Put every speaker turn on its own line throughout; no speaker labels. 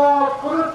Oh, put it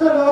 Доктора!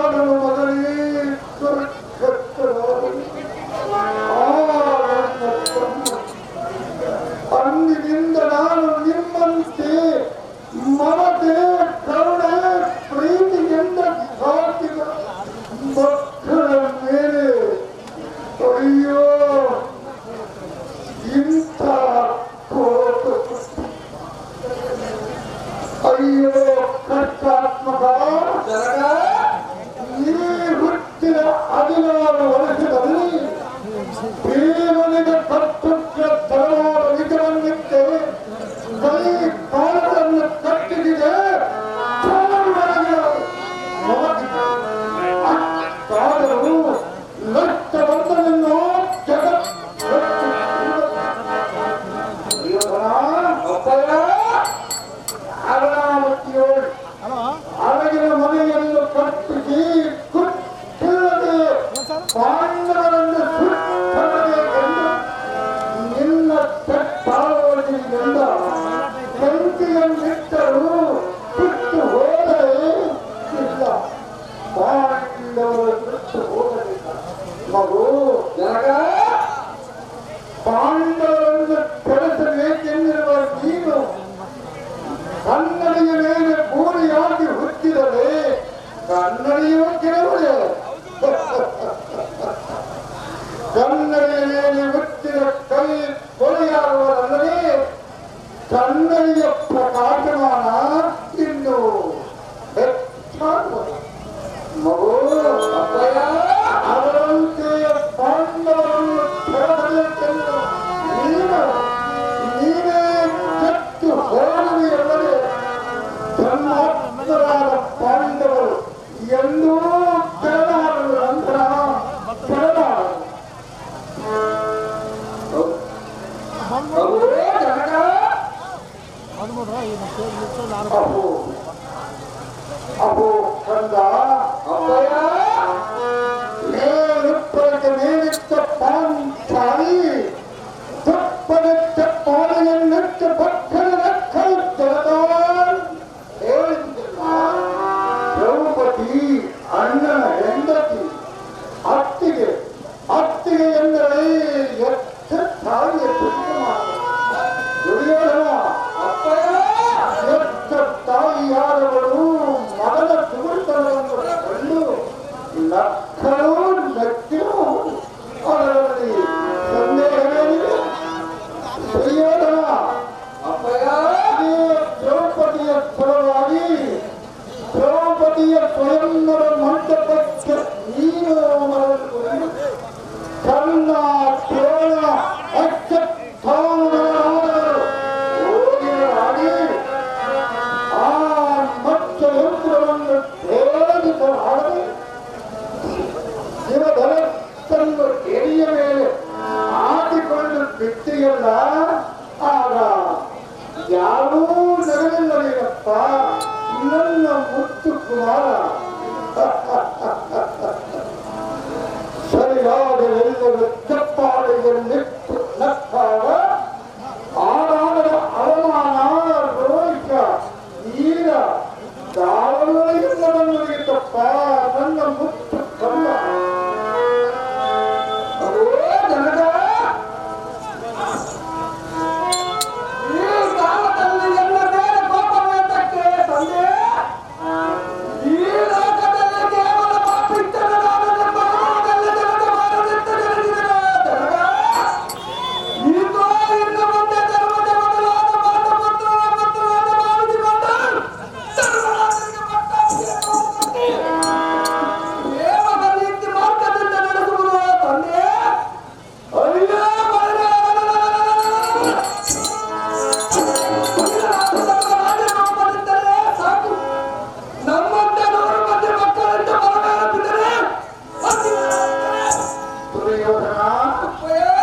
欢迎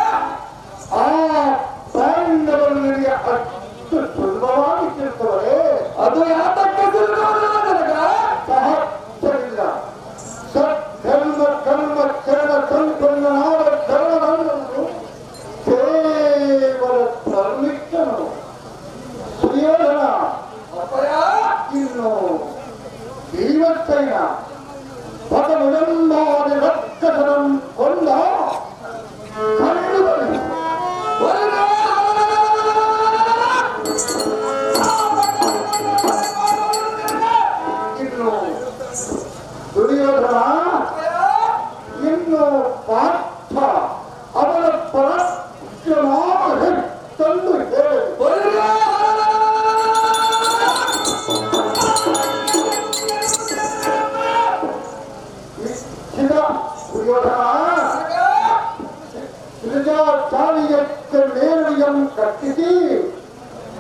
புரியோதாரியத்தில் நேரடியம் கட்டிதி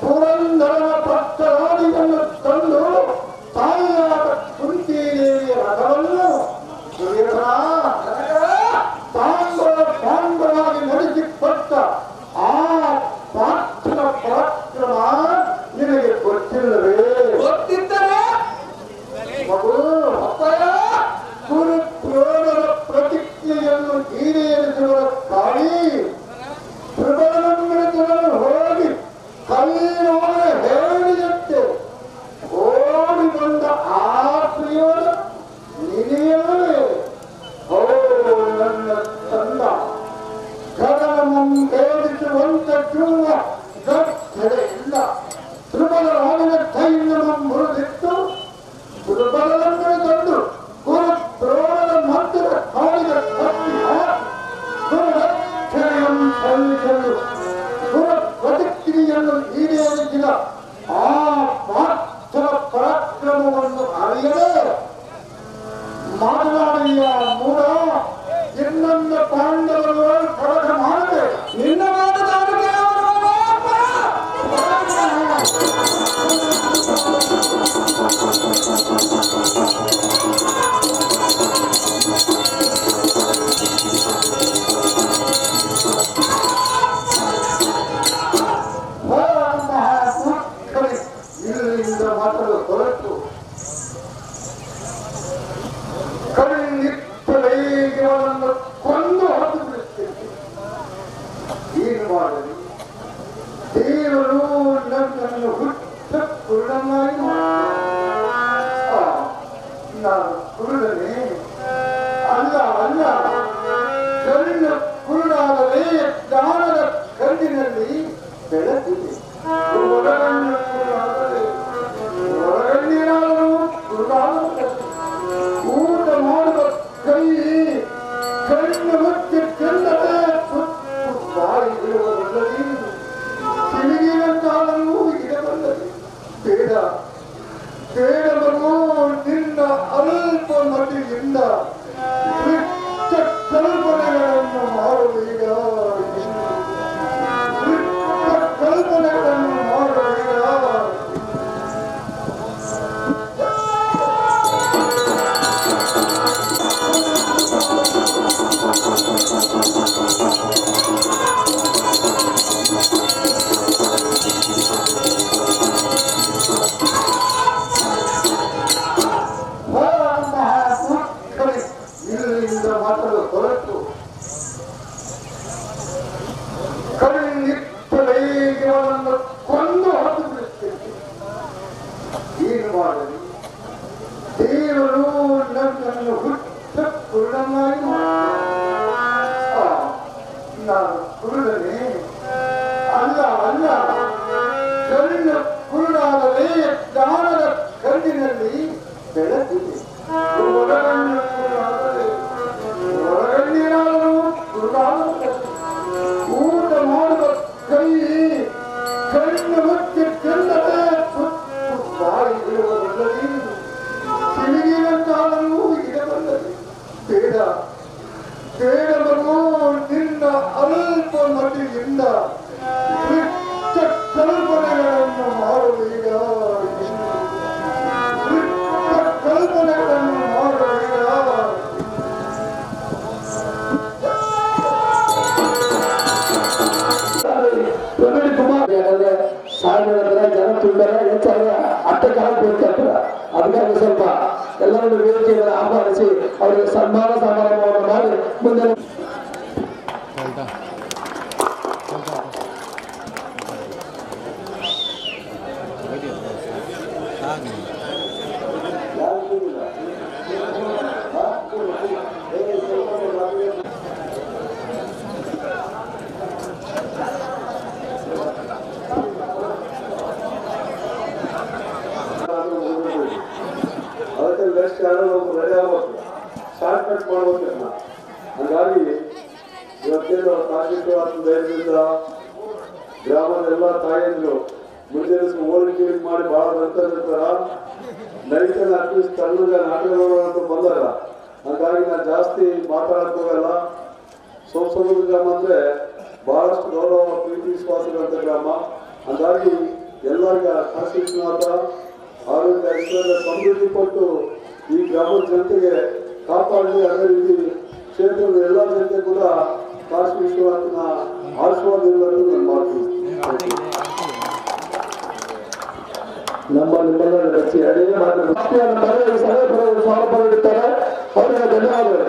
புரந்தரம دين بالي دين لون لم تنه
هتك كل ما يمكن نعم كل ఇడవన్నది సిరిగిన కాలు ఇడవన్నది తేడా ಸ್ವಲ್ಪ ಎಲ್ಲರನ್ನು ವೇದಿಕೆ ಮೇಲೆ ಆಹ್ವಾನಿಸಿ ಅವರಿಗೆ ಸನ್ಮಾನ ಸಮಾರಂಭವನ್ನು ಮಾಡಿ ಮುಂದೆ
ನಾಟಕಗಳು ಅಂತ ಬಂದಾಗ, ಹಾಗಾಗಿ ನಾನು ಜಾಸ್ತಿ ಮಾತಾಡಕ್ ಹೋಗಲ್ಲ ಸೋಮಸಮುದ್ರ ಗ್ರಾಮ ಅಂದ್ರೆ ಬಹಳಷ್ಟು ಗೌರವ, ಪ್ರೀತಿ ವಿಶ್ವಾಸಗಳಂತ ಗ್ರಾಮ. ಹಾಗಾಗಿ ಎಲ್ಲರಿಗ ಕಾಶಿಶ್ವನಾಥ ಆರೋಗ್ಯ, ಐಶ್ವರ್ಯ ಸಮೃದ್ಧಿ ಕೊಟ್ಟು ಈ ಗ್ರಾಮದ ಜನತೆಗೆ ಕಾಪಾಡಲಿ ಅದೇ ರೀತಿ ಕ್ಷೇತ್ರದ ಎಲ್ಲ ಜನತೆ ಕೂಡ ಕಾಶಿ ವಿಶ್ವನಾಥನ ಆಶೀರ್ವಾದ ಇರುವಂತ ನಾನು ಮಾಡ್ತೀನಿ.
ನಮ್ಮ ನಿಮ್ಮೆಲ್ಲರ ರಚಿ ಅದೇ ಮಾತು ಮನೆಯಲ್ಲಿ ಸಲಹೆ ಬರೋರು ಸ್ವಾಗತ ನೀಡುತ್ತಾರೆ ಅವರಿಗೆ ಧನ್ಯವಾದಗಳು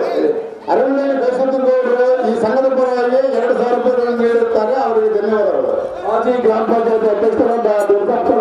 ಅರಣ್ಯ ದೇಶದವರು ಈ ಸಂಘದ ಪರವಾಗಿ ಎರಡು ಸಾವಿರ ರೂಪಾಯಿಗಳನ್ನು ನೀಡುತ್ತಾರೆ ಅವರಿಗೆ ಧನ್ಯವಾದಗಳು ಮಾಜಿ ಗ್ರಾಮ ಪಂಚಾಯತ್ ಅಧ್ಯಕ್ಷರಾದ ದುರ್ಗಾಪ್ಪನಪ್ಪ